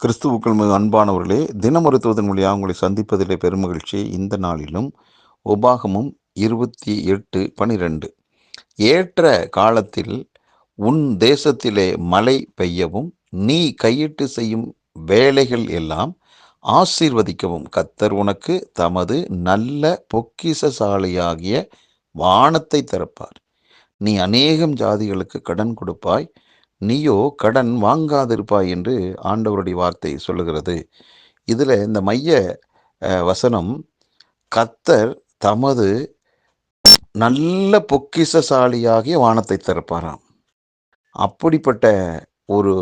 கிறிஸ்துவுக்குள் மிக அன்பானவர்களே தினமருத்துவதன் மொழியாக உங்களை சந்திப்பதிலே பெருமகிழ்ச்சி இந்த நாளிலும் உபாகமும் இருபத்தி எட்டு பனிரெண்டு. ஏற்ற காலத்தில் உன் தேசத்திலே மழை பெய்யவும் நீ கையிட்டு செய்யும் வேலைகள் எல்லாம் ஆசீர்வதிக்கவும். கத்தர் உனக்கு தமது நல்ல பொக்கிசசாலியாகிய வானத்தை திறப்பார். நீ அநேகம் ஜாதிகளுக்கு கடன் கொடுப்பாய். நீயோ கடன் வாங்காதிருப்பாய் என்று ஆண்டவருடைய வார்த்தை சொல்லுகிறது. இதில் இந்த மைய வசனம் கத்தர் தமது நல்ல பொக்கிசசாலியாகிய வானத்தை திறப்பாராம். அப்படிப்பட்ட ஒரு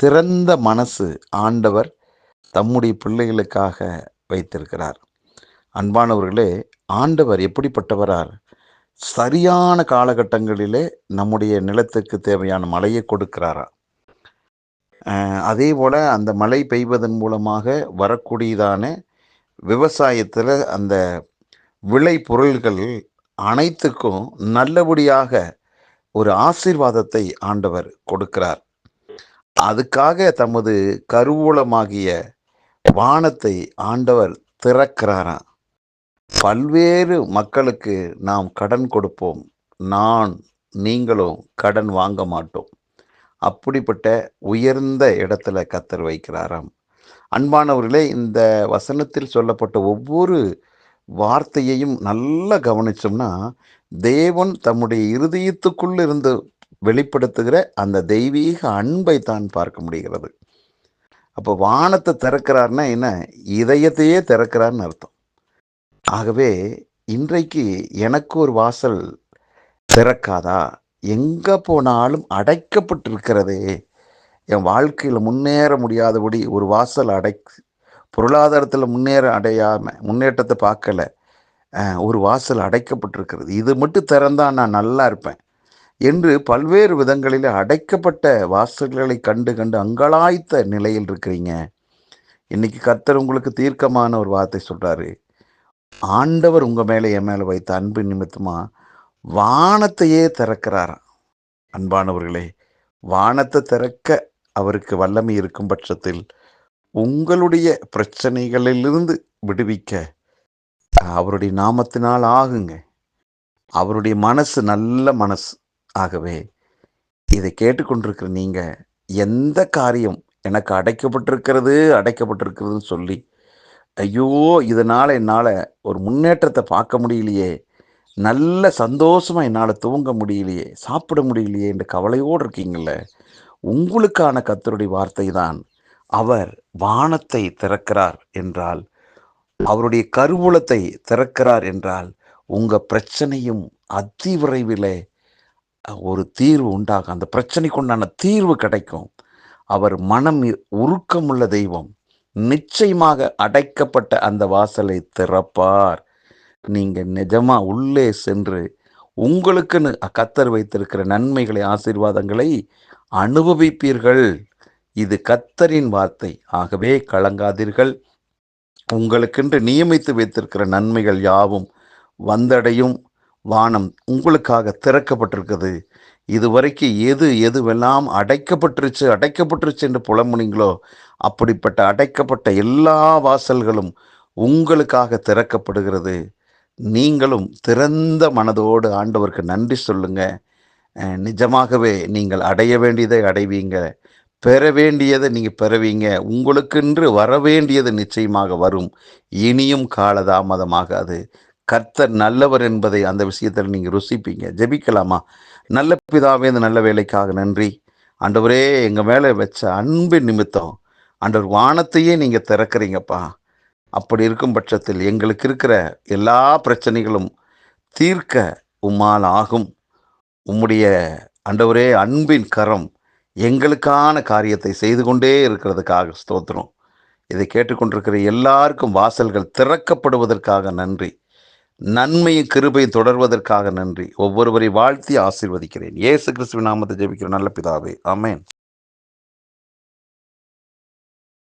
திறந்த மனசு ஆண்டவர் தம்முடைய பிள்ளைகளுக்காக வைத்திருக்கிறார். அன்பானவர்களே ஆண்டவர் எப்படிப்பட்டவரார்? சரியான காலகட்டங்களிலே நம்முடைய நிலத்துக்கு தேவையான மழையை கொடுக்கிறாரா? அதே போல் அந்த மழை பெய்வதன் மூலமாக வரக்கூடியதான விவசாயத்தில் அந்த விளை பொருள்கள் அனைத்துக்கும் நல்லபடியாக ஒரு ஆசீர்வாதத்தை ஆண்டவர் கொடுக்கிறார். அதுக்காக தமது கருவூலமாகிய வானத்தை ஆண்டவர் திறக்கிறாராம் பல்வேறு மக்களுக்கு நாம் கடன் கொடுப்போம். நான் நீங்களும் கடன் வாங்க மாட்டோம். அப்படிப்பட்ட உயர்ந்த இடத்துல கத்தர் வைக்கிறாராம். அன்பானவர்களே இந்த வசனத்தில் சொல்லப்பட்ட ஒவ்வொரு வார்த்தையையும் நல்லா கவனிச்சோம்னா தேவன் தம்முடைய இருதயத்துக்குள் இருந்து வெளிப்படுத்துகிற அந்த தெய்வீக அன்பை தான் பார்க்க முடிகிறது. அப்போ வானத்தை திறக்கிறார்னா என்ன? இதயத்தையே திறக்கிறார்னு அர்த்தம். ஆகவே இன்றைக்கு எனக்கு ஒரு வாசல் திறக்காதா? எங்கே போனாலும் அடைக்கப்பட்டிருக்கிறதே. என் வாழ்க்கையில் முன்னேற முடியாதபடி ஒரு வாசல் அடை பொருளாதாரத்தில் முன்னேற அடையாமல் முன்னேற்றத்தை பார்க்கல. ஒரு வாசல் அடைக்கப்பட்டிருக்கிறது. இது மட்டும் திறந்தால் நான் நல்லா இருப்பேன். என்று பல்வேறு விதங்களில் அடைக்கப்பட்ட வாசல்களை கண்டு கண்டு அங்கலாய்த்த நிலையில் இருக்கிறீங்க. இன்னைக்கு கர்த்தர் உங்களுக்கு தீர்க்கமான ஒரு வார்த்தை சொல்கிறாரு ஆண்டவர் உங்கள் மேலே என் மேலே வைத்த அன்பு நிமித்தமாக வானத்தையே திறக்கிறாராம் அன்பானவர்களே வானத்தை திறக்க அவருக்கு வல்லமை இருக்கும் பட்சத்தில் உங்களுடைய பிரச்சனைகளிலிருந்து விடுவிக்க அவருடைய நாமத்தினால் ஆகுங்க. அவருடைய மனசு நல்ல மனசு. ஆகவே இதை கேட்டுக்கொண்டிருக்கிற நீங்கள் எந்த காரியம் எனக்கு அடைக்கப்பட்டிருக்கிறது அடைக்கப்பட்டிருக்கிறதுன்னு சொல்லி ஐயோ இதனால் என்னால் ஒரு முன்னேற்றத்தை பார்க்க முடியலையே. நல்ல சந்தோஷமாக என்னால் தூங்க முடியலையே சாப்பிட முடியலையே என்று கவலையோடு இருக்கீங்கள்ல உங்களுக்கான கத்தருடைய வார்த்தை தான் அவர் வானத்தை திறக்கிறார் என்றால் அவருடைய கருவூலத்தை திறக்கிறார் என்றால் உங்கள் பிரச்சனையும் அதிவிரைவில் ஒரு தீர்வு உண்டாகும். அந்த பிரச்சனைக்கு உண்டான தீர்வு கிடைக்கும். அவர் மனம் உருக்கமுள்ள தெய்வம். நிச்சயமாக அடைக்கப்பட்ட அந்த வாசலை திறப்பார். நீங்கள் நிஜமாக உள்ளே சென்று உங்களுக்குன்னு கத்தர் வைத்திருக்கிற நன்மைகளை ஆசீர்வாதங்களை அனுபவிப்பீர்கள். இது கத்தரின் வார்த்தை. ஆகவே கலங்காதீர்கள். உங்களுக்கென்று நியமித்து வைத்திருக்கிற நன்மைகள் யாவும் வந்தடையும். வானம் உங்களுக்காக திறக்கப்பட்டிருக்குது இதுவரைக்கும் எது எதுவெல்லாம் அடைக்கப்பட்டுருச்சு அடைக்கப்பட்டுருச்சு என்று புலம்புனீங்களோ அப்படிப்பட்ட அடைக்கப்பட்ட எல்லா வாசல்களும் உங்களுக்காக திறக்கப்படுகிறது. நீங்களும் திறந்த மனதோடு ஆண்டவருக்கு நன்றி சொல்லுங்க. நிஜமாகவே நீங்கள் அடைய வேண்டியதை அடைவீங்க. பெற வேண்டியதை நீங்கள் பெறுவீங்க. உங்களுக்கென்று வர வேண்டியது நிச்சயமாக வரும். இனியும் காலதாமதமாகாது. கர்த்தர் நல்லவர் என்பதை அந்த விஷயத்தில் நீங்கள் ருசிப்பீங்க. ஜெபிக்கலாமா? நல்ல பிதாவே இந்த நல்ல வேலைக்காக நன்றி. ஆண்டவரே எங்கள் மேலே வச்ச அன்பின் நிமித்தம் ஆண்டவர் வானத்தையே நீங்கள் திறக்கிறீங்கப்பா. அப்படி இருக்கும் பட்சத்தில் எங்களுக்கு இருக்கிற எல்லா பிரச்சனைகளும் தீர்க்க உம்மால் ஆகும். உம்முடைய ஆண்டவரே அன்பின் கரம் எங்களுக்கான காரியத்தை செய்து கொண்டே இருக்கிறதுக்காக ஸ்தோத்திரம். இதை கேட்டுக்கொண்டிருக்கிற எல்லாருக்கும் வாசல்கள் திறக்கப்படுவதற்காக நன்றி. நன்மை கிருபை தொடர்வதற்காக நன்றி. ஒவ்வொருவரை வாழ்த்தி ஆசீர்வதிக்கிறேன். ஏசு கிறிஸ்துவின் நாமத்தை ஜெபிக்கிற நல்ல பிதாவே. ஆமேன்.